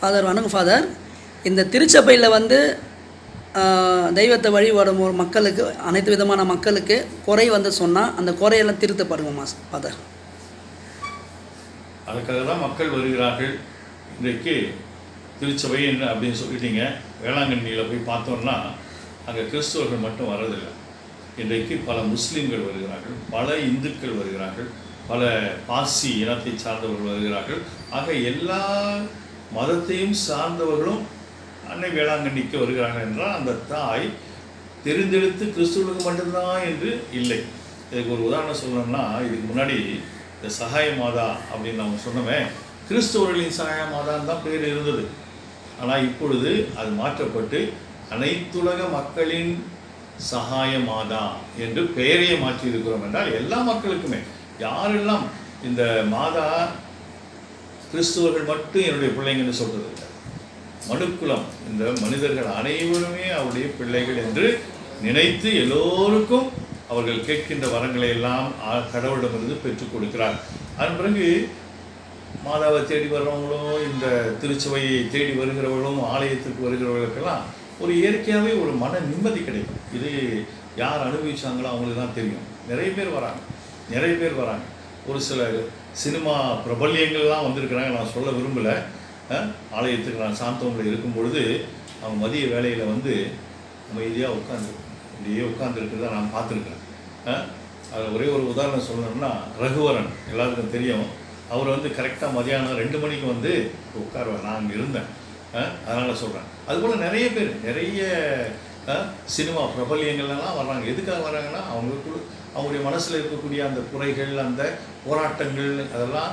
Father வணக்கம் father இந்த திருச்சபையில் வந்து தெய்வத்தை வழிபடும் ஒரு மக்களுக்கு அனைத்து விதமான மக்களுக்கு குறை வந்து சொன்னால் அந்த குறையெல்லாம் திருத்தப்படுங்கம்மா ஃபாதர் அதுக்காக தான் மக்கள் வருகிறார்கள். இன்றைக்கு திருச்சபை என்ன அப்படின்னு சொல்லிட்டீங்க. வேளாங்கண்ணியில் போய் பார்த்தோம்னா அங்கே கிறிஸ்தவர்கள் மட்டும் வரதில்லை இன்றைக்கு பல முஸ்லீம்கள் வருகிறார்கள் பல இந்துக்கள் வருகிறார்கள் பல பாசி இனத்தை சார்ந்தவர்கள் வருகிறார்கள். ஆக எல்லா மதத்தையும் சார்ந்தவர்களும் அன்னை வேளாங்கண்ணிக்கு வருகிறார்கள் என்றால் அந்த தாய் தெரிந்தெடுத்து கிறிஸ்துவனுக்கு மட்டும்தான் என்று இல்லை. இதுக்கு ஒரு உதாரணம் சொல்லணும்னா இதுக்கு முன்னாடி இந்த சகாய மாதா அப்படின்னு நம்ம சொன்னோமே கிறிஸ்தவர்களின் சகாய மாதான்னு தான் பேர் இருந்தது. ஆனால் இப்பொழுது அது மாற்றப்பட்டு அனைத்துலக மக்களின் சகாய மாதா என்று பெயரையே மாற்றி இருக்கிறோம் என்றால் எல்லா மக்களுக்குமே யாரெல்லாம் இந்த மாதா கிறிஸ்துவர்கள் மட்டும் என்னுடைய பிள்ளைங்கன்னு சொல்கிறதில்லை இல்லை. மனுக்குலம். இந்த மனிதர்கள் அனைவருமே அவருடைய பிள்ளைகள் என்று நினைத்து எல்லோருக்கும் அவர்கள் கேட்கின்ற வரங்களை எல்லாம் கடவுளிடமிருந்து பெற்றுக் கொடுக்கிறார். அதன் பிறகு மாதாவை தேடி வர்றவங்களும் இந்த திருச்சபையை தேடி வருகிறவர்களும் ஆலயத்திற்கு வருகிறவர்களுக்கெல்லாம் ஒரு இயற்கையாகவே ஒரு மன நிம்மதி கிடைக்கும். இது யார் அனுபவிச்சாங்களோ அவங்களுக்கு தான் தெரியும். நிறைய பேர் வராங்க. நிறைய பேர் வராங்க. ஒரு சில சினிமா பிரபல்யங்கள்லாம் வந்திருக்கிறாங்க. நான் சொல்ல விரும்பலை. ஆலயத்துக்கு நான் சாந்தவங்களை இருக்கும் பொழுது அவன் மதிய வேலையில் வந்து அமைதியாக உட்காந்து இப்படியே உட்காந்துருக்கிறத நான் பார்த்துருக்கேன் அதில் ஒரே ஒரு உதாரணம் சொல்லணும்னா ரகுவரன் எல்லாருக்கும் தெரியும். அவர் வந்து கரெக்டாக மதியானம் ரெண்டு மணிக்கு வந்து உட்காருவார். நான் அங்கே இருந்தேன். அதனால் சொல்கிறேன் அதுபோல் நிறைய பேர் நிறைய சினிமா பிரபல்யங்கள்லாம் வர்றாங்க. எதுக்காக வர்றாங்கன்னா அவங்களுக்குள்ள அவங்களுடைய மனசில் இருக்கக்கூடிய அந்த குறைகள் அந்த போராட்டங்கள் அதெல்லாம்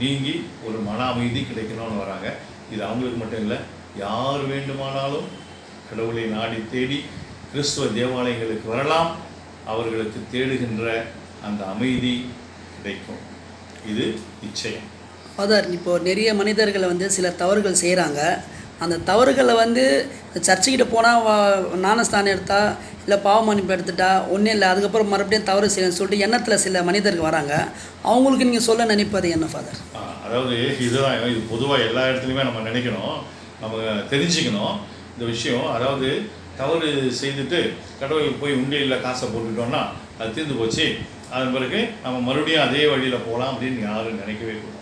நீங்கி ஒரு மன அமைதி கிடைக்கணும்னு வராங்க. இது அவங்களுக்கு மட்டும் இல்லை யார் வேண்டுமானாலும் கடவுளை நாடி தேடி கிறிஸ்துவ தேவாலயங்களுக்கு வரலாம். அவர்களுக்கு தேடுகின்ற அந்த அமைதி கிடைக்கும். இது நிச்சயம். ஃபாதர் இப்போ நிறைய மனிதர்களை வந்து சில தவறுகள் செய்கிறாங்க அந்த தவறுகளை வந்து சர்ச்சுக்கிட்ட போனால் ஞானஸ்தானம் எடுத்தா இல்லை பாவ மன்னிப்பு எடுத்துட்டா ஒன்றும் இல்லை அதுக்கப்புறம் மறுபடியும் தவறு செய்யணும்னு சொல்லிட்டு எண்ணத்தில் சில மனிதர்கள் வராங்க. அவங்களுக்கு நீங்கள் சொல்ல நினைப்பது என்ன ஃபாதர் அதாவது இதுதான் இது பொதுவாக எல்லா இடத்துலையுமே நம்ம நினைக்கணும். நம்ம தெரிஞ்சுக்கணும் இந்த விஷயம். அதாவது தவறு செய்துட்டு கடவுளுக்கு போய் உண்டியில் காசை போட்டுட்டோம்னா அது தீர்ந்து போச்சு. அதன் பிறகு நம்ம மறுபடியும் அதே வழியில் போகலாம் அப்படின்னு யாரும் நினைக்கவே கூடாது.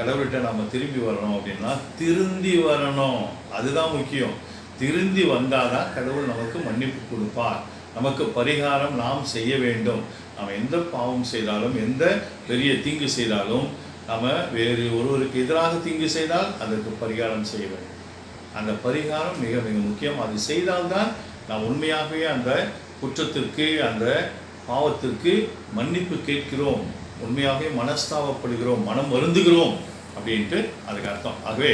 கடவுள்கிட்ட நம்ம திரும்பி வரணும் அப்படின்னா திருந்தி வரணும். அதுதான் முக்கியம். திருந்தி வந்தாதான் கடவுள் நமக்கு மன்னிப்பு கொடுப்பார். நமக்கு பரிகாரம் நாம் செய்ய வேண்டும். நாம் எந்த பாவம் செய்தாலும் எந்த பெரிய தீங்கு செய்தாலும் நாம் வேறு ஒருவருக்கு எதிராக தீங்கு செய்தால் அதற்கு பரிகாரம் செய்ய வேண்டும். அந்த பரிகாரம் மிக மிக முக்கியம். அது செய்தால்தான் நாம் உண்மையாகவே அந்த குற்றத்திற்கு அந்த பாவத்திற்கு மன்னிப்பு கேட்கிறோம். உண்மையாகவே மனஸ்தாபப்படுகிறோம் மனம் வருந்துகிறோம் அப்படின்ட்டு அதுக்கு அர்த்தம். ஆகவே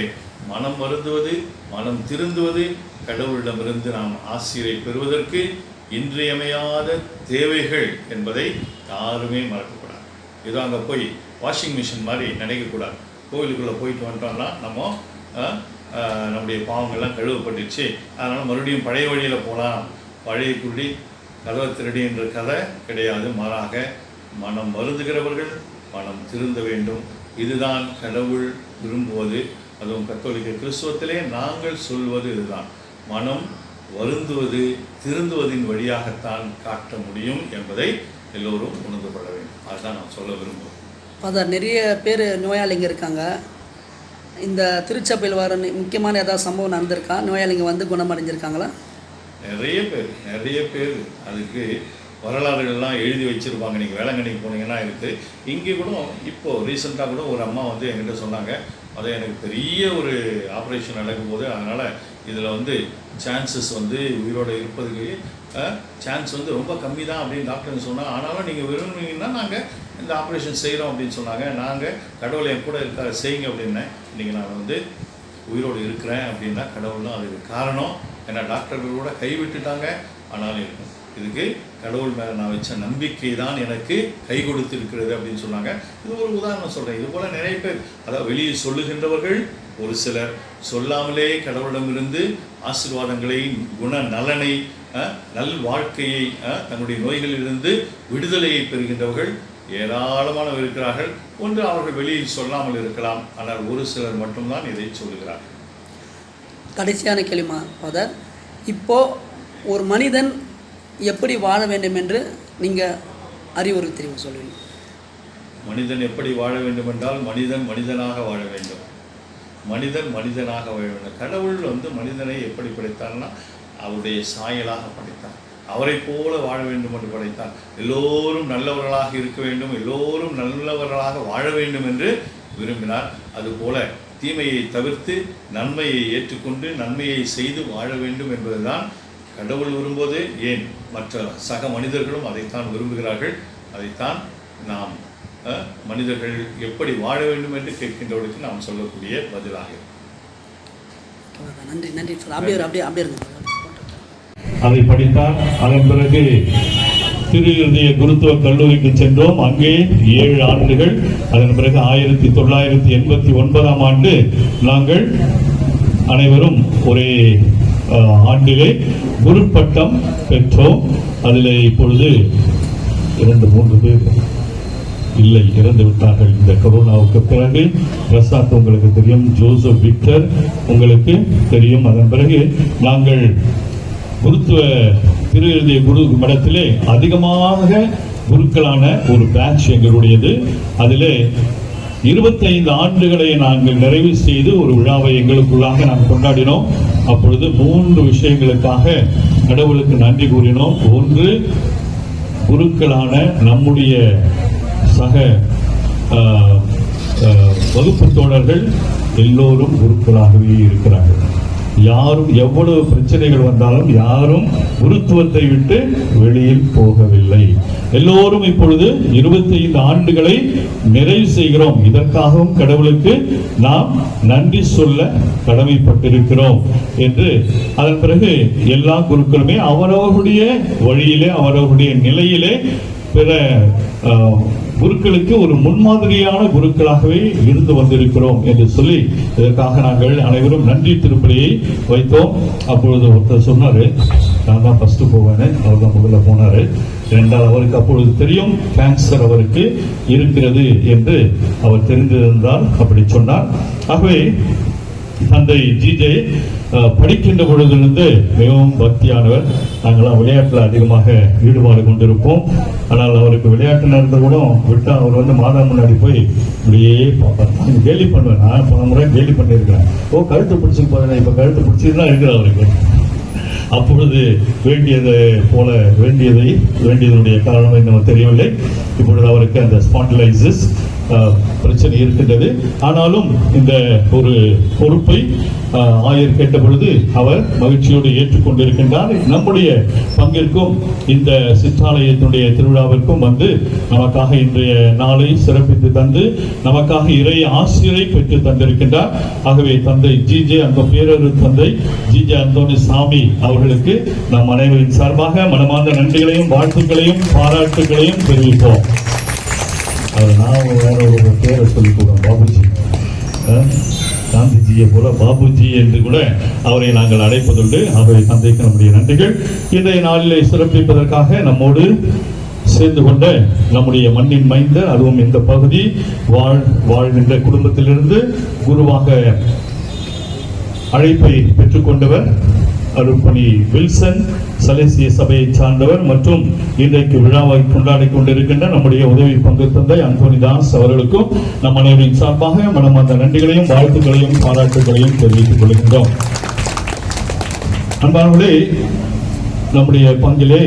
மனம் வருந்துவது மனம் திருந்துவது கடவுளிடமிருந்து நாம் ஆசிரியை பெறுவதற்கு இன்றியமையாத தேவைகள் என்பதை யாருமே மறக்கக்கூடாது. ஏதோ அங்கே போய் வாஷிங் மிஷின் மாதிரி நினைக்கக்கூடாது. கோவிலுக்குள்ளே போயிட்டு வந்துட்டோம்னா நம்ம நம்முடைய பாவங்கள்லாம் கழுவப்பட்டுச்சு. அதனால் மறுபடியும் பழைய வழியில் போகலாம் பழைய குடி கதவை திருடி என்ற கதை கிடையாது. மாறாக மனம் வருந்துகிறவர்கள் மனம் திருந்த வேண்டும். இதுதான் கடவுள் விரும்புவது. அதுவும் கத்தோலிக்க கிறிஸ்துவத்திலே நாங்கள் சொல்வது இதுதான். மனம் வருந்துவது திருந்துவதின் வழியாகத்தான் காட்ட முடியும் என்பதை எல்லோரும் உணர்ந்து கொள்ள வேண்டும். அதுதான் நான் சொல்ல விரும்புகிறேன் ஃபாதர் நிறைய பேர் நோயாளிங்க இருக்காங்க. இந்த திருச்சபையில் வர முக்கியமான ஏதாவது சம்பவம் நடந்திருக்கா? நோயாளிங்க வந்து குணமடைஞ்சிருக்காங்களா? நிறைய பேர் நிறைய பேர். அதுக்கு வரலாறுகள்லாம் எழுதி வச்சுருப்பாங்க. நீங்கள் வேளாங்கண்ணிக்கு போனீங்கன்னா இருக்குது இங்கே கூட இப்போது ரீசெண்டாக கூட ஒரு அம்மா வந்து என்கிட்ட சொன்னாங்க. அது எனக்கு பெரிய ஒரு ஆப்ரேஷன் நடக்கும்போது அதனால் இதில் வந்து சான்சஸ் வந்து உயிரோடு இருப்பதுக்கு சான்ஸ் வந்து ரொம்ப கம்மி தான் அப்படின்னு டாக்டர் சொன்னாங்க. ஆனாலும் நீங்கள் விரும்புனீங்கன்னா நாங்கள் இந்த ஆப்ரேஷன் செய்கிறோம் அப்படின்னு சொன்னாங்க. நாங்கள் கடவுளை என் கூட இருக்கா செய்யுங்க அப்படின்னேன் இன்றைக்கி நான் வந்து உயிரோடு இருக்கிறேன் அப்படின்னா கடவுள் தான் அதுக்கு காரணம். ஏன்னா டாக்டர்கள் கூட கைவிட்டுட்டாங்க ஆனாலும் இருக்கும் இதுக்கு கடவுள் மேலே நான் வச்ச நம்பிக்கை தான் எனக்கு கை கொடுத்திருக்கிறது அப்படின்னு சொன்னாங்க. இது ஒரு உதாரணம் சொல்கிறேன் இது போல் நிறைய பேர் அதாவது வெளியே சொல்லுகின்றவர்கள் ஒரு சிலர் சொல்லாமலே கடவுளிடமிருந்து ஆசீர்வாதங்களை குண நலனை நல் வாழ்க்கையை தன்னுடைய நோய்களிலிருந்து விடுதலையை பெறுகின்றவர்கள் ஏராளமானவர் இருக்கிறார்கள். ஒன்று அவர்கள் வெளியில் சொல்லாமல் இருக்கலாம். ஆனால் ஒரு சிலர் மட்டும்தான் இதை சொல்லுகிறார்கள். கடைசியான கேள்விமா ஃபாதர். இப்போது ஒரு மனிதன் எப்படி வாழ வேண்டும் என்று நீங்கள் அறிவுரை தெரிவு சொல்லுவீங்க. மனிதன் எப்படி வாழ வேண்டும் என்றால் மனிதன் மனிதனாக வாழ வேண்டும். மனிதன் மனிதனாக வாழ வேண்டும். கடவுள் வந்து மனிதனை எப்படி படைத்தார்னா அவருடைய சாயலாக படைத்தார். அவரை போல வாழ வேண்டும் என்று படைத்தார். எல்லோரும் நல்லவர்களாக இருக்க வேண்டும். எல்லோரும் நல்லவர்களாக வாழ வேண்டும் என்று விரும்பினார். அதுபோல தீமையை தவிர்த்து நன்மையை ஏற்றுக்கொண்டு நன்மையை செய்து வாழ வேண்டும் என்பதுதான் கடவுள் விரும்புவது. ஏன்? மற்ற சக மனிதர்களும் அதைத்தான் விரும்புகிறார்கள். அதைத்தான் நாம் அஹ், மனிதர்கள் எப்படி வாழ வேண்டும் என்று கேட்கின்றவர்களுக்கு நாம் சொல்லக்கூடிய பதிலாக இருக்கும். நன்றி நன்றி. சார் அப்படியே அப்படியே அப்படியே இருங்க. அதை படித்தார் அதன் பிறகு திரு இருதய குருத்துவ கல்லூரிக்கு சென்றோம். அங்கே ஏழு ஆண்டுகள். அதன் பிறகு ஆயிரத்தி தொள்ளாயிரத்தி எண்பத்தி ஒன்பதாம் ஆண்டு நாங்கள் அனைவரும் ஒரே ஆண்டிலே குரு பட்டம் பெற்றோம். அதில் இப்பொழுது இரண்டு மூன்று பேர் இல்லை இறந்து விட்டார்கள். இந்த கொரோனாவுக்கு பிறகு பிரசாத் உங்களுக்கு தெரியும் ஜோசப் விக்டர் உங்களுக்கு தெரியும். அதன் பிறகு நாங்கள் குருத்துவ திரு எழுதிய குரு மடத்திலே அதிகமாக குருக்களான ஒரு பேட்ச் எங்களுடையது. அதிலே இருபத்தைந்து ஆண்டுகளை நாங்கள் நிறைவு செய்து ஒரு விழாவை எங்களுக்குள்ளாக நாம் கொண்டாடினோம். அப்பொழுது மூன்று விஷயங்களுக்காக கடவுளுக்கு நன்றி கூறினோம். ஒன்று குருக்களான நம்முடைய சக வகுப்பு தோழர்கள் எல்லோரும் குருக்களாகவே இருக்கிறார்கள். யாரும் எவ்வளவு பிரச்சனைகள் வந்தாலும் யாரும் குருத்துவத்தை விட்டு வெளியில் போகவில்லை. எல்லோரும் இப்பொழுது 25 ஆண்டுகளை நிறைவு செய்கிறோம். இதற்காகவும் கடவுளுக்கு நாம் நன்றி சொல்ல கடமைப்பட்டிருக்கிறோம் என்று அதன் பிறகு எல்லா குருக்களுமே அவரவர்களுடைய வழியிலே அவரவர்களுடைய நிலையிலே பிற குருக்களுக்கு ஒரு முன்மாதிரியான குருக்களாகவே இருந்து வந்திருக்கிறோம் என்று சொல்லி இதற்காக நாங்கள் அனைவரும் நன்றி திருப்பலியை வைத்தோம். அப்பொழுது ஒருத்தர் சொன்னாரு நான் தான் ஃபர்ஸ்ட் போவேன். அவர் தான் முதல்ல போனாரு. இரண்டாவது அவருக்கு அப்பொழுது தெரியும் கேன்சர் அவருக்கு இருக்கிறது என்று அவர் தெரிந்திருந்தால் அப்படி சொன்னார். ஆகவே தந்தை ஜிஜே படிக்கின்ற பொழுதிலிருந்து மிகவும் பக்தியானவர். நாங்களாம் விளையாட்டில் அதிகமாக ஈடுபாடு கொண்டிருப்போம். ஆனால் அவருக்கு விளையாட்டு நடந்து கூட விட்டால் அவர் வந்து மாதா முன்னாடி போய் இப்படியே பார்ப்பார். நான் கேலி பண்ணுவேன். நான் போன முறை கேலி பண்ணியிருக்கிறேன். ஓ கழுத்து பிடிச்சி போதேன் இப்போ கழுத்து பிடிச்சிட்டு தான் அவருக்கு. அப்பொழுது வேண்டியதை போல வேண்டியதை வேண்டியதனுடைய காரணம் என்னவோ தெரியவில்லை. இப்பொழுது அவருக்கு அந்த ஸ்பாண்டிலைசிஸ் பிரச்சனை இருக்கின்றது. ஆனாலும் இந்த ஒரு பொறுப்பை ஆயர் கேட்ட பொழுது அவர் மகிழ்ச்சியோடு ஏற்றுக்கொண்டிருக்கின்றார். நம்முடைய பங்கிற்கும் இந்த சிற்றாலயத்தினுடைய திருவிழாவிற்கும் வந்து நமக்காக இன்றைய நாளை சிறப்பித்து தந்து நமக்காக இறை ஆசிரியரை பெற்று தந்திருக்கின்றார். ஆகவே தந்தை ஜி. ஜே. அந்த பேரரு தந்தை ஜி. ஜே. அந்தோனி சாமி அவர்களுக்கு நம் அனைவரின் சார்பாக மனமார்ந்த நன்றிகளையும் வாழ்த்துக்களையும் பாராட்டுகளையும் தெரிவிப்போம். அதை நான் வேற ஒரு பேரை சொல்லி போடுறோம் பாபுஜி. காந்திஜியை போல பாபுஜி என்று கூட அவரை நாங்கள் அழைப்பதுண்டு. அவரை சந்திக்க நம்முடைய நன்றிகள். இன்றைய நாளிலே சிறப்பிப்பதற்காக நம்மோடு சேர்ந்து கொண்ட நம்முடைய மண்ணின் மைந்த அதுவும் இந்த பகுதி வாழ் வாழ்கின்ற குடும்பத்திலிருந்து குருவாக அழைப்பை பெற்றுக்கொண்டவர் அருட்பணி வில்சன் சலேசிய சபையை சார்ந்தவர் மற்றும் இன்றைக்கு விழாவை கொண்டாடி கொண்டிருக்கின்ற நம்முடைய உதவி பங்கு தந்தை அந்தோனி தாஸ் அவர்களுக்கும் நம் அனைவரின் சார்பாக மனமார்ந்த நன்றிகளையும் வாழ்த்துக்களையும் பாராட்டுகளையும் தெரிவித்துக் கொள்கின்றோம். அன்பானவர்களே நம்முடைய பங்கிலே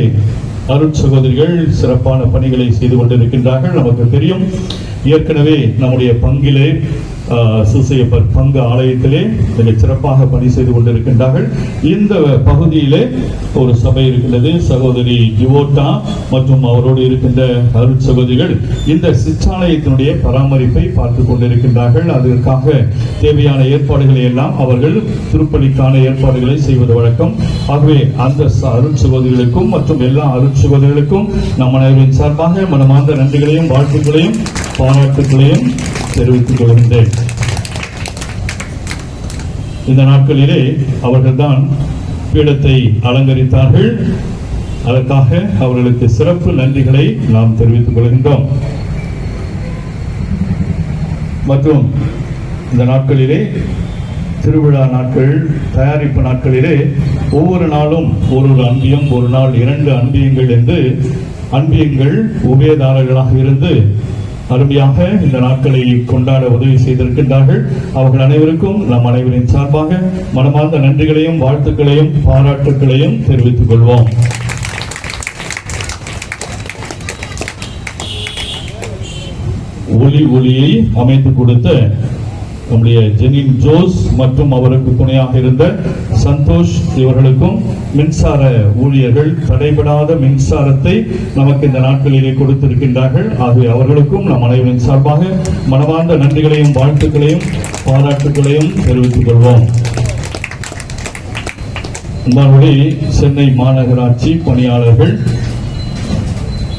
அருட் சகோதரிகள் சிறப்பான பணிகளை செய்து கொண்டிருக்கின்றார்கள். நமக்கு தெரியும் ஏற்கனவே நம்முடைய பங்கிலே சூசையப்பர் பங்கு ஆலயத்திலே மிக சிறப்பாக பணி செய்து கொண்டிருக்கின்றார்கள். இந்த பகுதியிலே ஒரு சபை இருக்கின்றது சகோதரி ஜிவோட்டா மற்றும் அவரோடு இருக்கின்ற அருள் சகோதரிகள் இந்த சிற்றாலயத்தினுடைய பராமரிப்பை பார்த்து கொண்டிருக்கின்றார்கள். அதற்காக தேவையான ஏற்பாடுகளை எல்லாம் அவர்கள் திருப்பலிக்கான ஏற்பாடுகளை செய்வது வழக்கம். ஆகவே அந்த அருள் சகோதரிகளுக்கும் மற்றும் எல்லா அருட்சுகோதிகளுக்கும் நம் அனைவரின் சார்பாக மனமார்ந்த நன்றிகளையும் வாழ்த்துக்களையும் பாராட்டுகளையும் தெரிவித்துக் கொள்கின்றேன். இந்த நாட்களிலே அவர்கள்தான் பீடத்தை அலங்கரித்தார்கள். அதற்காக அவர்களுக்கு சிறப்பு நன்றிகளை நாம் தெரிவித்துக் கொள்கின்றோம். மற்றும் இந்த நாட்களிலே திருவிழா நாட்கள் தயாரிப்பு நாட்களிலே ஒவ்வொரு நாளும் ஒரு ஒரு அன்பியம் ஒரு நாள் இரண்டு அன்பியங்கள் என்று அன்பியங்கள் உபயதாரர்களாக இருந்து அருமையாக இந்த நாட்களை கொண்டாட உதவி செய்திருக்கின்றார்கள். அவர்கள் அனைவருக்கும் நம் அனைவரின் சார்பாக மனமார்ந்த நன்றிகளையும் வாழ்த்துக்களையும் பாராட்டுக்களையும் தெரிவித்துக் கொள்வோம். ஒளி ஒளியை அமைத்து கொடுத்த நம்முடைய ஜெனின் ஜோஸ் மற்றும் அவருக்கு துணையாக இருந்த சந்தோஷ் இவர்களுக்கும் மின்சார ஊழியர்கள் தடைபடாத மின்சாரத்தை நமக்கு இந்த நாட்களிலே கொடுத்திருக்கின்றார்கள். ஆகவே அவர்களுக்கும் நம் அனைவரின் சார்பாக மனமார்ந்த நன்றிகளையும் வாழ்த்துக்களையும் பாராட்டுகளையும் தெரிவித்துக் கொள்வோம். மறுபடி சென்னை மாநகராட்சி பணியாளர்கள்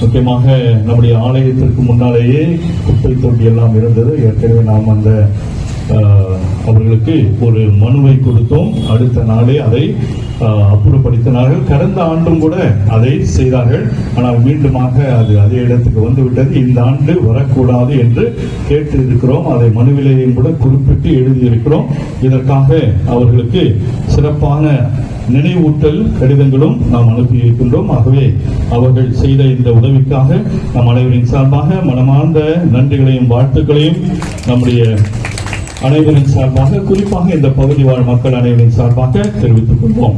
முக்கியமாக நம்முடைய ஆலயத்திற்கு முன்னாலேயே குப்பை தொட்டி எல்லாம் இருந்தது. ஏற்கனவே நாம் அந்த அவர்களுக்கு ஒரு மனுவை கொடுத்தோம். அடுத்த நாளே அதை ஆஹ், அப்புறப்படுத்தினார்கள். கடந்த ஆண்டும் கூட அதை செய்தார்கள். ஆனால் மீண்டுமாக அது அதே இடத்துக்கு வந்து விட்டது இந்த ஆண்டு வரக்கூடாது என்று கேட்டு இருக்கிறோம் அதை மனுவிலேயும் கூட குறிப்பிட்டு எழுதியிருக்கிறோம். இதற்காக அவர்களுக்கு சிறப்பான நினைவூட்டல் கடிதங்களும் நாம் அனுப்பியிருக்கின்றோம். ஆகவே அவர்கள் செய்த இந்த உதவிக்காக நம் அனைவரின் சார்பாக மனமார்ந்த நன்றிகளையும் வாழ்த்துக்களையும் நம்முடைய அனைவரின் சார்பாக குறிப்பாக இந்த பகுதி வாழ் மக்கள் அனைவரின் சார்பாக தெரிவித்துக் கொள்வோம்.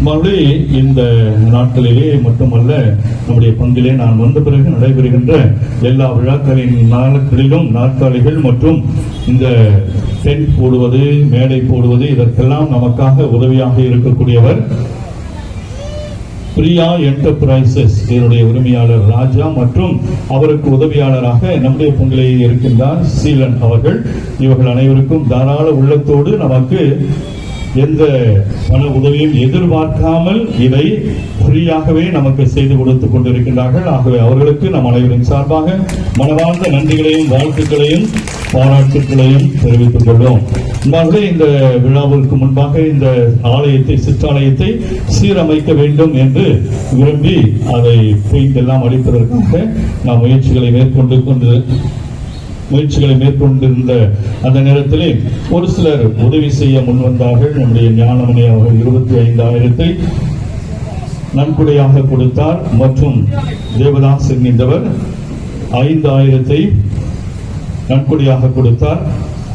மறுபடி இந்த நாட்களிலே மட்டுமல்ல நம்முடைய பங்கிலே நான் வந்த பிறகு நடைபெறுகின்ற எல்லா விழாக்களின் நாட்களிலும் நாற்காலிகள் மற்றும் இந்த டென்ட் போடுவது மேடை போடுவது இதற்கெல்லாம் நமக்காக உதவியாக இருக்கக்கூடியவர் பிரியா என்டர்பிரைசஸ் இதனுடைய உரிமையாளர் ராஜா மற்றும் அவருக்கு உதவியாளராக நம்முடைய பொங்கலையே இருக்கின்றார் சீலன் அவர்கள். இவர்கள் அனைவருக்கும் தாராள உள்ளத்தோடு நமக்கு எந்த பண உதவியும் எதிர்பார்க்காமல் இதை ஃப்ரீயாகவே நமக்கு செய்து கொடுத்து கொண்டிருக்கின்றார்கள். ஆகவே அவர்களுக்கு நம் அனைவரின் சார்பாக மனவார்ந்த நன்றிகளையும் வாழ்த்துக்களையும் பாராட்டுக்களையும் தெரிவித்துக் கொள்வோம். இந்த விழாவிற்கு முன்பாக இந்த ஆலயத்தை சிற்றாலயத்தை சீரமைக்க வேண்டும் என்று விரும்பி அதை பெயிண்ட் எல்லாம் அளிப்பதற்காக நாம் முயற்சிகளை மேற்கொண்டு கொண்டு முயற்சிகளை மேற்கொண்டிருந்த அந்த நேரத்திலே ஒரு சிலர் உதவி செய்ய முன்வந்தார்கள். நம்முடைய ஞானமணி அவர்கள் இருபத்தி ஐந்தாயிரத்தை நன்கொடையாக கொடுத்தார். மற்றும் தேவதாஸ் என்கின்றவர் ஐந்தாயிரத்தை நன்கொடையாக கொடுத்தார்.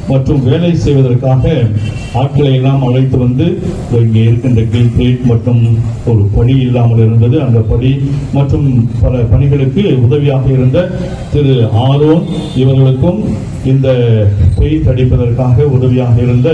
மற்றும் வேலை செய்வதற்காக ஆட்களை எல்லாம் அழைத்து வந்து இங்கே இருக்கின்ற கில் பிளேட் மற்றும் ஒரு படி இல்லாமல் இருந்தது. அந்த படி மற்றும் பல பணிகளுக்கு உதவியாக இருந்த திரு ஆரோன் இவர்களுக்கும் இந்த பெய் தடிப்பதற்காக உதவியாக இருந்த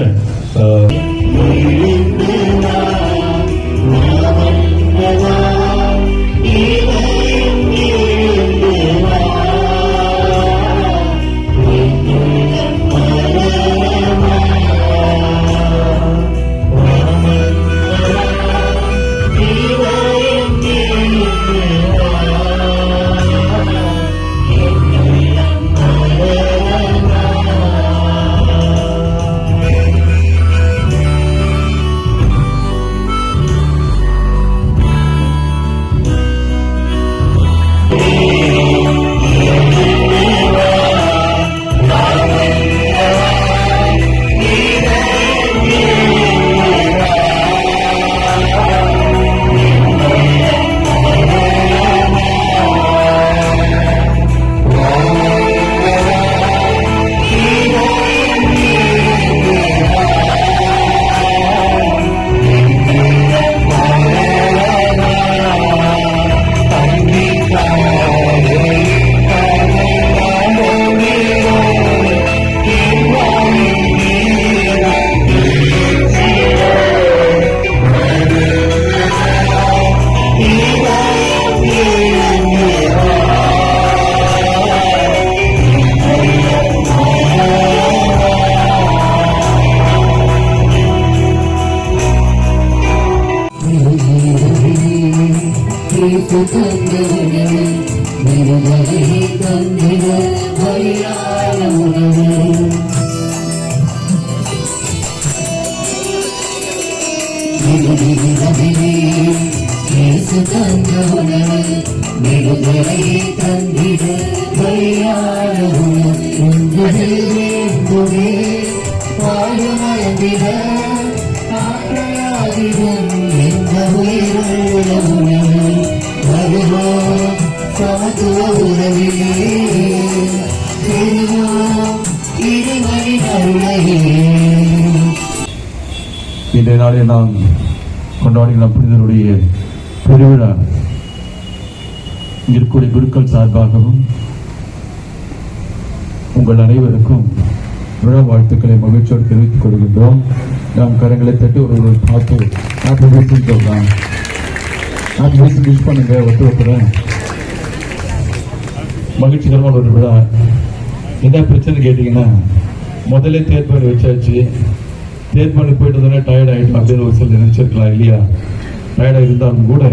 உணவு தந்திட பலியான உணவு வேண்டுமே பாடுமயந்திட ஆற்றையாதிடும் இந்த உயிருள்ள வருவோம் சமத்துவ உறவிலே பெறுவோம் இருவரின் அருளையே இன்றைய நாளில் நாம் கொண்டாடுகிற புனிதருடைய பெருவிழா இருக்கக்கூடிய குருக்கள் சார்பாகவும் உங்கள் அனைவருக்கும் விழா வாழ்த்துக்களை மகிழ்ச்சியோடு தெரிவித்துக் கொள்கின்றோம். நாம் கரங்களை தட்டி ஒரு பார்த்து ஹாப்பி பர்த்டே சொல்லலாம் ஹாப்பி பர்த்டே விஷ் பண்ணுங்க ஒத்து வைக்கிறேன் மகிழ்ச்சிகரமான ஒரு விழா. என்ன பிரச்சனை கேட்டிங்கன்னா முதல்ல தேர்ப்பாடு வச்சாச்சு. தேர்ப்பாடு போயிட்டு தானே டயர்ட் ஆகிட்டோம் அப்படின்னு ஒரு சில நினைச்சிருக்கலாம் இல்லையா? டயர்டாக இருந்தாலும் கூட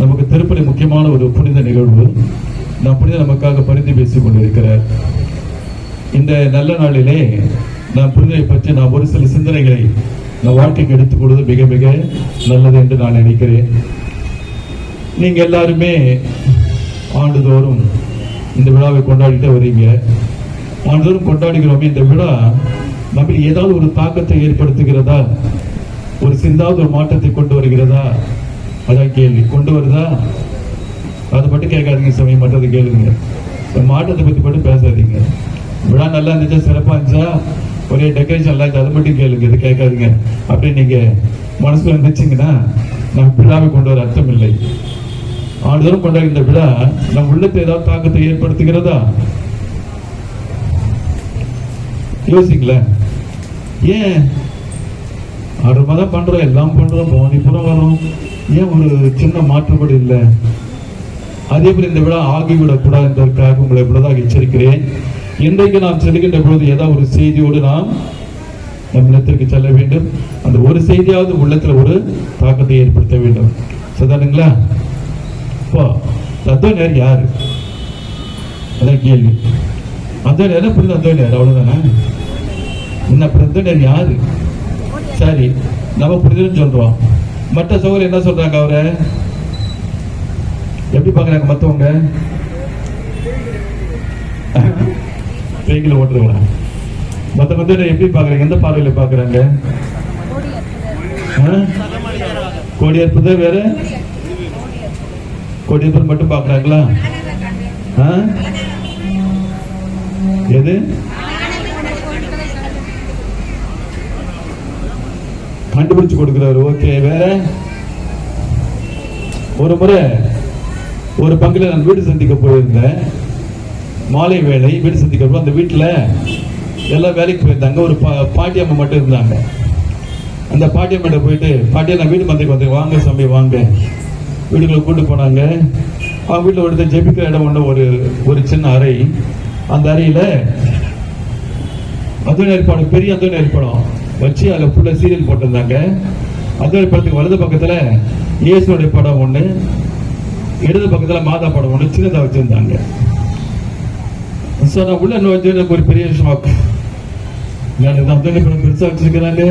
நமக்கு திருப்பதி முக்கியமான ஒரு புனித நிகழ்வு. நம் புனித நமக்காக பரிந்து பேசிக் கொண்டிருக்கிறார். இந்த நல்ல நாளிலே நான் புனிதரை பற்றி நான் ஒரு சில சிந்தனைகளை நான் வாழ்க்கைக்கு எடுத்துக் கொள்வது மிக மிக நல்லது என்று நான் நினைக்கிறேன். நீங்க எல்லாருமே ஆண்டுதோறும் இந்த விழாவை கொண்டாடிட்டு வர்றீங்க ஆண்டுதோறும் கொண்டாடுகிறோமே இந்த விழா நம்ம ஏதாவது ஒரு தாக்கத்தை ஏற்படுத்துகிறதா? ஒரு சிந்தாவது ஒரு மாற்றத்தை கொண்டு வருகிறதா? அதான் கேள்வி. கொண்டு வருதா? அதை மட்டும் கேட்காதீங்க சமயம் மற்றது கேளுங்க. இந்த மாற்றத்தை பற்றி மட்டும் பேசாதீங்க. விழா நல்லா இருந்துச்சா? சிறப்பா இருந்துச்சா? ஒரே டெக்கரேஷன் எல்லாம் இருந்துச்சு? அதை மட்டும் கேளுங்க. இது கேட்காதீங்க. அப்படின்னு நீங்கள் மனசில் இருந்துச்சிங்கன்னா நம்ம விழாவை கொண்டு வர அர்த்தம் இல்லை. ஆண்டுதோறும் கொண்டாடி இந்த விழா நம் உள்ளத்தை ஏதாவது தாக்கத்தை ஏற்படுத்துகிறதா? யோசிங்களேன் ஏன்? ஆர்வமாக தான் பண்றோம். எல்லாம் பண்றோம். பவனிப்புறம் வரோம் ஏன் ஒரு சின்ன மாற்றுபாடு இல்லை? அதே போல இந்த விழா ஆகிவிடக்கூடாது என்பதற்காக உங்களை இவ்வளவுதாக எச்சரிக்கிறேன். இன்றைக்கு நாம் செல்கின்ற பொழுது ஏதாவது ஒரு செய்தியோடு நாம் நம் இல்லத்திற்கு செல்ல வேண்டும். அந்த ஒரு செய்தியாவது உள்ளத்தில் ஒரு தாக்கத்தை ஏற்படுத்த வேண்டும். சரிதானுங்களா? இப்போ தத்துவனர் யாரு? அதான் கேள்வி. அந்தனர் புரிந்த அந்தனர் அவ்வளவுதானே? என்ன பிரந்தனர் யாரு? சரி நம்ம புரிதல்னு சொல்றோம். மற்ற சகோதரர் என்ன சொல்றாங்க அவரை? எப்படி பாக்குறாங்க மத்தவங்க? பேய்களை ஓட்டுறவங்களா? மத்த மத்த எப்படி பாக்குறாங்க எந்த பார்வையில பாக்குறாங்க கோடி அற்புத வேற? கோடி அற்புதம் மட்டும் பாக்குறாங்களா ஆ? எது? கண்டுபிடிச்சு கொடுக்கிறாரு. ஓகே வேற? ஒரு முறை ஒரு பங்குல நான் வீடு சந்திக்க போயிருந்தேன். மாலை வேலை வீடு சந்திக்கிறப்போ அந்த வீட்டில் எல்லாம் வேலைக்கு போயிருந்தாங்க. ஒரு பா பாட்டி அம்மா மட்டும் இருந்தாங்க. அந்த பாட்டி அம்மாட்ட போயிட்டு பாட்டி நான் வீடு மந்தைக்கு வந்து வாங்க சாமி வாங்க. வீடுகளை கூட்டு போனாங்க. அவங்க வீட்டில் ஒருத்தர் ஜெபிக்கிற இடம் ஒன்று ஒரு ஒரு சின்ன அறை. அந்த அறையில் அதுவும் ஏற்பாடு பெரிய அதுவும் ஏற்பாடம் வச்சு அதில் ஃபுல்லாக சீரியல் போட்டிருந்தாங்க. அந்தோனி படத்துக்கு வலது பக்கத்தில் இயேசுடைய படம் ஒன்று இடது பக்கத்தில் மாதா படம் ஒன்று சின்னதாக வச்சுருந்தாங்க. ஸோ நான் உள்ள நோய்ச்சி எனக்கு ஒரு பெரிய ஷாக் நான் இந்த படம் பெருசாக வச்சுருக்கிறாங்க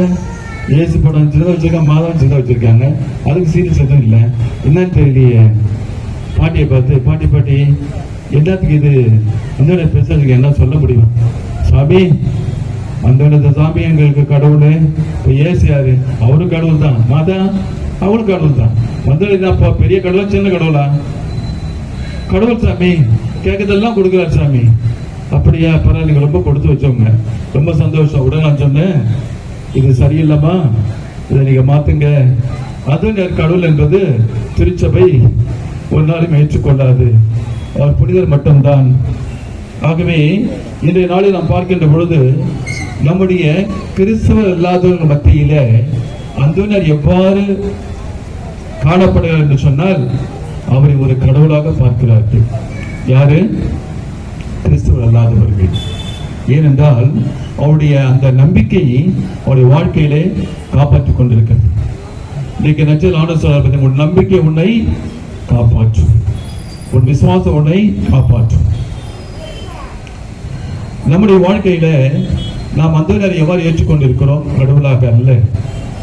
இயேசு படம் சின்னதாக வச்சுருக்காங்க மாதா சின்னதாக வச்சுருக்காங்க. அதுக்கு சீரியஸ் எதுவும் இல்லை. என்னன்னு தெரியலையே. பாட்டியை பார்த்து பாட்டி பாட்டி எல்லாத்துக்கும் இது அந்தோனி பெருசாக என்ன சொல்ல முடியும்? சாமி அந்த சாமி எங்களுக்கு கடவுள் இப்போ ஏசு யாரு? அவரும் கடவுள் தான் மாதா அவரும் கடவுள் தான் வந்தது அப்பா பெரிய கடவுளா சின்ன கடவுளா? கடவுள் சாமி. கேட்கறதெல்லாம் கொடுக்குறாரு சாமி. அப்படியா பரவாயில்ல ரொம்ப கொடுத்து வச்சவங்க. ரொம்ப சந்தோஷம். உடனே நான் சொன்னேன் இது சரியில்லைம்மா. இதை நீங்கள் மாற்றுங்க அது கடவுள் என்பது திருச்சபை. ஒரு நாளும் ஏற்றுக்கொள்ளாது. அவர் புனிதர் மட்டும்தான். ஆகவே இன்றைய நாளில் நாம் பார்க்கின்ற பொழுது நம்முடைய கிறிஸ்தவர் இல்லாதவர்கள் மத்தியில அந்தனர் எவ்வாறு காணப்படுகிறார் என்று சொன்னால் அவரை ஒரு கடவுளாக பார்க்கிறார்கள். யாரு? கிறிஸ்தவர் அல்லாதவர்கள். ஏனென்றால் அவருடைய அந்த நம்பிக்கையை அவருடைய வாழ்க்கையிலே காப்பாற்றிக் கொண்டிருக்கிறது. இன்றைக்கு நச்சல் ஆண்டு பற்றி உன் நம்பிக்கை உன்னை காப்பாற்றும். உன் விசுவாசம் உன்னை காப்பாற்றும். நம்முடைய வாழ்க்கையில நாம் அந்த எவ்வாறு ஏற்றுக்கொண்டிருக்கிறோம்? கடவுளாக அல்ல.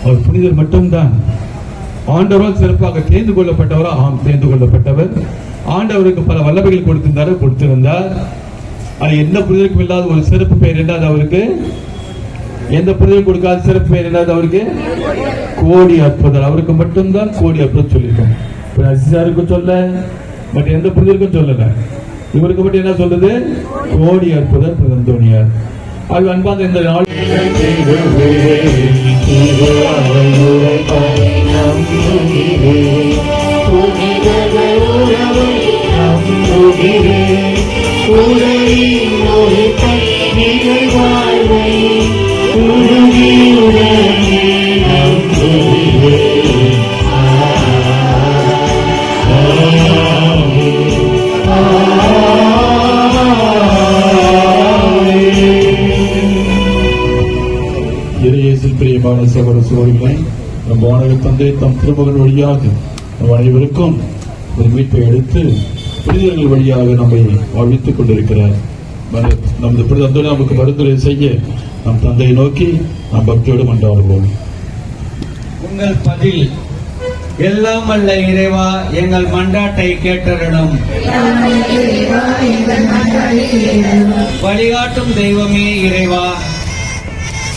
அவர் புனிதர் மட்டும்தான். ஆண்டவரால் சிறப்பாக தேர்ந்து கொள்ளப்பட்டவரா? ஆம் தேர்ந்து கொள்ளப்பட்டவர். ஆண்டவருக்கு பல வல்லமைகள் கொடுத்திருந்தாரு கொடுத்திருந்தார். அது எந்த புரிதலுக்கும் இல்லாத ஒரு சிறப்பு பெயர் என்னது அவருக்கு? எந்த புரிதல் கொடுக்காத சிறப்பு பெயர் என்னது அவருக்கு? கோடி அற்புதர். அவருக்கு மட்டும்தான் கோடி அற்புதம் சொல்லியிருக்கோம் இப்ப சொல்ல பட் எந்த புரிதலுக்கும் சொல்லலை. இவருக்கு மட்டும் என்ன சொல்லுது கோடி அற்புதர் பிரதந்தோனியார் அது அன்பாந்த இந்த நாள். இறையேசில் பிரியமான சகோதர சோழர்களை நம் வானக தந்தை தம் திருமகன் வழியாக நம் அனைவருக்கும் ஒரு மீட்பை எடுத்து புனிதர்கள் வழியாக நம்மை வாழ்வித்துக் கொண்டிருக்கிறார். நமது தந்தை நமக்கு மருந்துரை செய்ய நம் தந்தையை நோக்கி நாம் பக்தியோடு மன்றாடுவோம். உங்கள் பதில் எல்லாம் வல்ல இறைவா எங்கள் மன்றாட்டை கேட்டருளும். வழிகாட்டும் தெய்வமே இறைவா.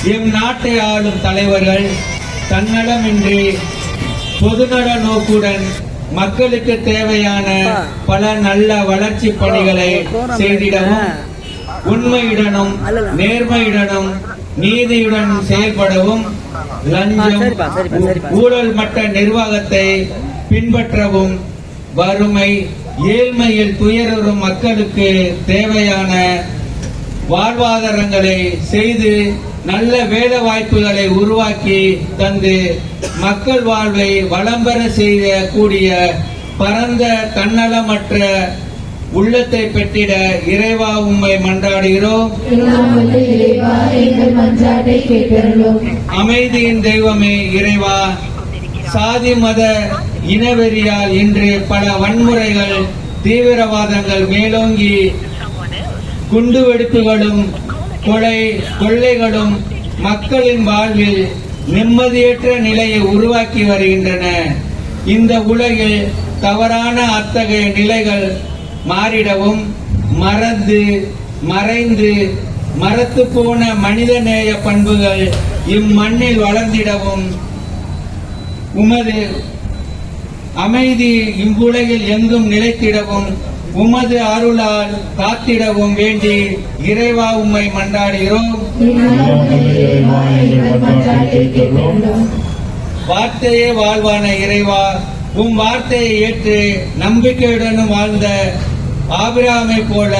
எம் நாட்டை ஆளும் தலைவர்கள் தன்னலமின்றி பொதுநல நோக்குடன் மக்களுக்கு தேவையான பல நல்ல வளர்ச்சி பணிகளை செய்திடவும் உண்மையுடனும் நேர்மையுடனும் நீதியுடன் செயல்படவும் லஞ்சம். ஊழல் மட்ட நிர்வாகத்தை பின்பற்றவும் வறுமை ஏழ்மையில் துயருறும் மக்களுக்கு தேவையான வாழ்வாதாரங்களை செய்து நல்ல வேலை வாய்ப்புகளை உருவாக்கி தந்து மக்கள் வாழ்வை வளம் பெற செய்ய கூடிய பரந்த தன்னலமற்ற உள்ளத்தை பெற்றிட இறைவா உம்மை மன்றாடுகிறோம். அமைதியின் தெய்வமே இறைவா சாதி மத இனவெறியால் இன்று பல வன்முறைகள் தீவிரவாதங்கள் மேலோங்கி குண்டுவெடிப்புகளும் கொலை கொள்ளைகளும் மக்களின் வாழ்வில் நிம்மதியற்ற நிலையை உருவாக்கி வருகின்றன. இந்த உலகில் தவறான அத்தகைய நிலைகள் மாறிடவும் மறந்து மறைந்து மரத்து போன மனிதநேய பண்புகள் இம்மண்ணில் வளர்ந்திடவும் உமது அமைதி இவ்வுலகில் எங்கும் நிலைத்திடவும் உமது அருளால் காத்திடவும் வேண்டி இறைவா உம்மை மன்றாடுகிறோம். வார்த்தையே வாழ்வான இறைவா உம் வார்த்தையை ஏற்று நம்பிக்கையுடனும் வாழ்ந்த ஆபிராமை போல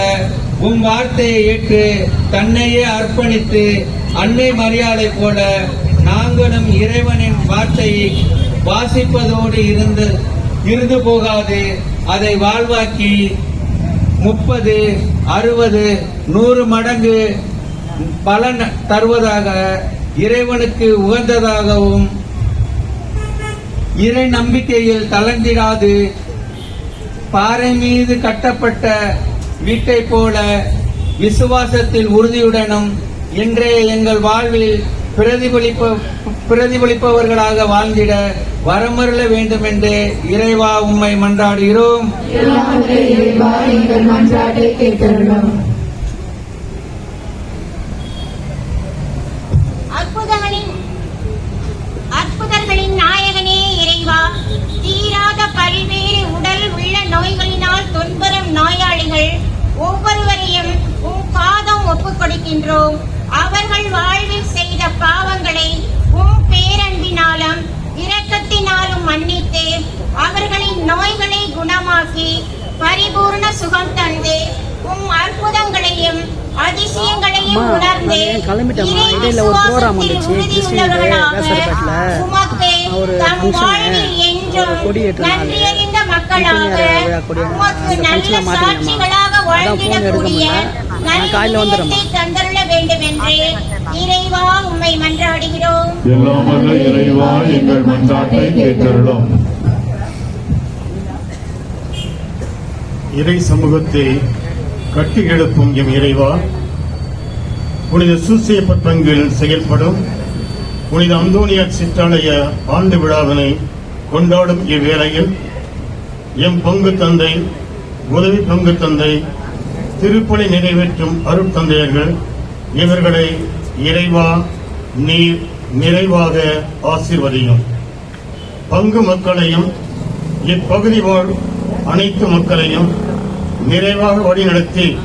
உம் வார்த்தையை ஏற்று தன்னையே அர்ப்பணித்து அன்னை மரியாதை போல நாங்களும் இறைவனின் வார்த்தையை வாசிப்பதோடு இருந்து இருந்து போகாது. அதை வாழ்வாக்கி முப்பது அறுபது நூறு மடங்கு பலன் தருவதாக இறைவனுக்கு உகந்ததாகவும் இறை நம்பிக்கையில் தளர்ந்திடாது பாறை மீது கட்டப்பட்ட வீட்டை போல விசுவாசத்தில் உறுதியுடனும் இன்றைய எங்கள் வாழ்வில் பிரதிபலிப்ப பிரதிபலிப்பவர்களாக வாழ்ந்திட வரமருள வேண்டும் என்று இறைவா உம்மை மன்றாடுகிறோம். அற்புதங்களின் நாயகனே இறைவா தீராத பல்வேறு உடல் உள்ள நோய்களினால் துன்புறும் நோயாளிகள் ஒவ்வொருவரையும் உம் பாதம் ஒப்புக் கொடுக்கின்றோம். அவர்கள் வாழ்வில் பாவங்களை உம் பேரன்பினாலும் இரக்கத்தினாலும் மன்னித்து அவர்களின் நோய்களை குணமாக்கி பரிபூர்ண சுகம் தந்து உம் அற்புதங்களையும் அதிசயங்களையும் உணர்ந்து. நன்றியறிந்த மக்களாக உமக்கு நல்ல. சாட்சிகளாக முடியல. நல்ல தந்தருள என்று இறைவா உம்மை மன்றாடுகிறோம். எல்லாம் வல்ல இறைவா எங்கள் மன்றாட்டை கேட்டருளும் இறை சமூகத்தை கட்டி எழுப்பும் எம் இறைவா புனித சூசிய பட்டங்கள் செயல்படும் புனித அந்தோனியார் சிற்றாலய ஆண்டு விழாவினை கொண்டாடும் இவ்வேளையில் எம் பங்கு தந்தை உதவி பங்கு தந்தை திருப்பணி நிறைவேற்றும் அருட்தந்தையர்கள் இவர்களை இறைவா நீர் நிறைவாக ஆசிர்வதியும். பங்கு மக்களையும் இப்பகுதி வாழ் அனைத்து மக்களையும் நிறைவாக வழிநடத்தி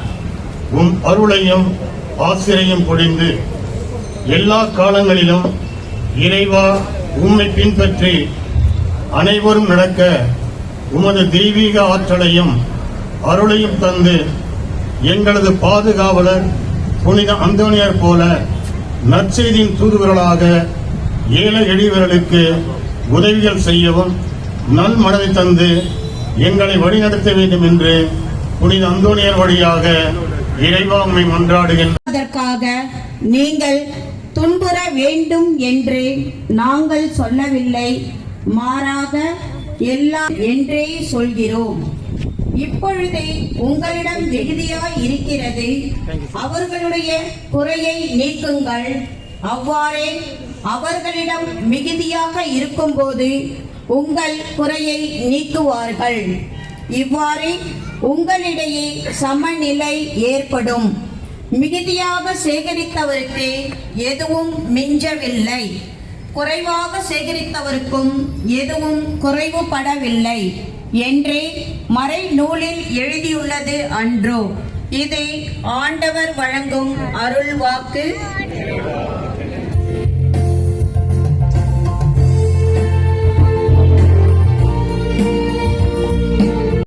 உம் அருளையும் ஆசிரியையும் பொழிந்து எல்லா காலங்களிலும் இறைவா உம்மை பின்பற்றி அனைவரும் நடக்க உமது தெய்வீக ஆற்றலையும் அருளையும் தந்து எங்களது பாதுகாவலர் புனித அந்தோனியர் போல நற்செய்தியின் தூதுவர்களாக ஏழை எளியவர்களுக்கு உதவிகள் செய்யவும் நல் மனதை தந்து எங்களை வழிநடத்த வேண்டும் என்று புனித அந்தோனியர் வழியாக இறைவாண்மை மன்றாடுகின்ற அதற்காக நீங்கள் துன்புற வேண்டும் என்று நாங்கள் சொல்லவில்லை. மாறாக எல்லாம் என்றே சொல்கிறோம். இப்பொழுது உங்களிடம் மிகுதியாய் இருக்கிறது அவர்களுடைய குறையை நீக்குங்கள். அவ்வாறே அவர்களிடம் மிகுதியாக இருக்கும்போது உங்கள் குறையை நீக்குவார்கள். இவ்வாறு உங்களிடையே சமநிலை ஏற்படும். மிகுதியாக சேகரித்தவருக்கு எதுவும் மிஞ்சவில்லை. குறைவாக சேகரித்தவருக்கும் எதுவும் குறைவுபடவில்லை. என்றே மறை நூலில் எழுதியுள்ளது அன்றோ. இது ஆண்டவர் வழங்கும் அருள் வாக்கு